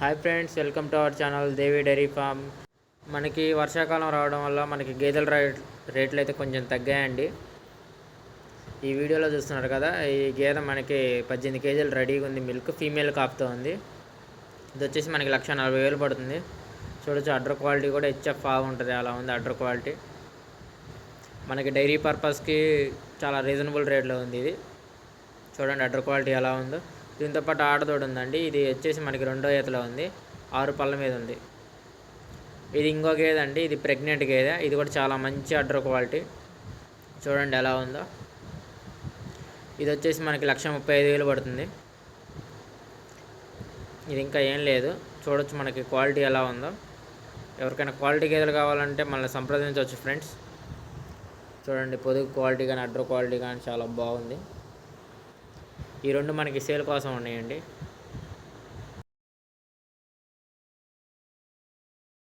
Hi friends welcome to our channel Devi dairy farm. మనకి వర్షాకాలం రావడం వల్ల మనకి గేదెల రేట్ రేట్లు అయితే కొంచెం తగ్గాయండి. ఈ వీడియోలో చూస్తున్నారు కదా ఈ గేదె మనకి పద్దెనిమిది కేజీలు రెడీగా ఉంది. మిల్క్ ఫీమేల్ కాపుతో ఉంది. ఇది వచ్చేసి మనకి లక్ష నలభై వేలు పడుతుంది. చూడొచ్చు అడ్డర్ క్వాలిటీ కూడా హెచ్ఎఫ్ బాగుంటుంది అలా ఉంది అడ్డర్ క్వాలిటీ. మనకి డైరీ పర్పస్కి చాలా రీజనబుల్ రేట్లో ఉంది ఇది. చూడండి అడ్డర్ క్వాలిటీ ఎలా ఉందో. దీంతో పాటు ఆడదోడు ఉందండి. ఇది వచ్చేసి మనకి రెండో ఈతలో ఉంది. ఆరు పళ్ళ మీద ఉంది. ఇది ఇంకో గేదె అండి. ఇది ప్రెగ్నెంట్ గేదె. ఇది కూడా చాలా మంచి అడ్ర క్వాలిటీ. చూడండి ఎలా ఉందో. ఇది వచ్చేసి మనకి లక్ష ముప్పై ఐదు వేలు పడుతుంది. ఇది ఇంకా ఏం లేదు. చూడొచ్చు మనకి క్వాలిటీ ఎలా ఉందో. ఎవరికైనా క్వాలిటీ గేదెలు కావాలంటే మనల్ని సంప్రదించవచ్చు ఫ్రెండ్స్. చూడండి పొదుగు క్వాలిటీ కానీ అడ్ర క్వాలిటీ కానీ చాలా బాగుంది. ఈ రెండు మనకి సేల్ కోసం ఉన్నాయండి.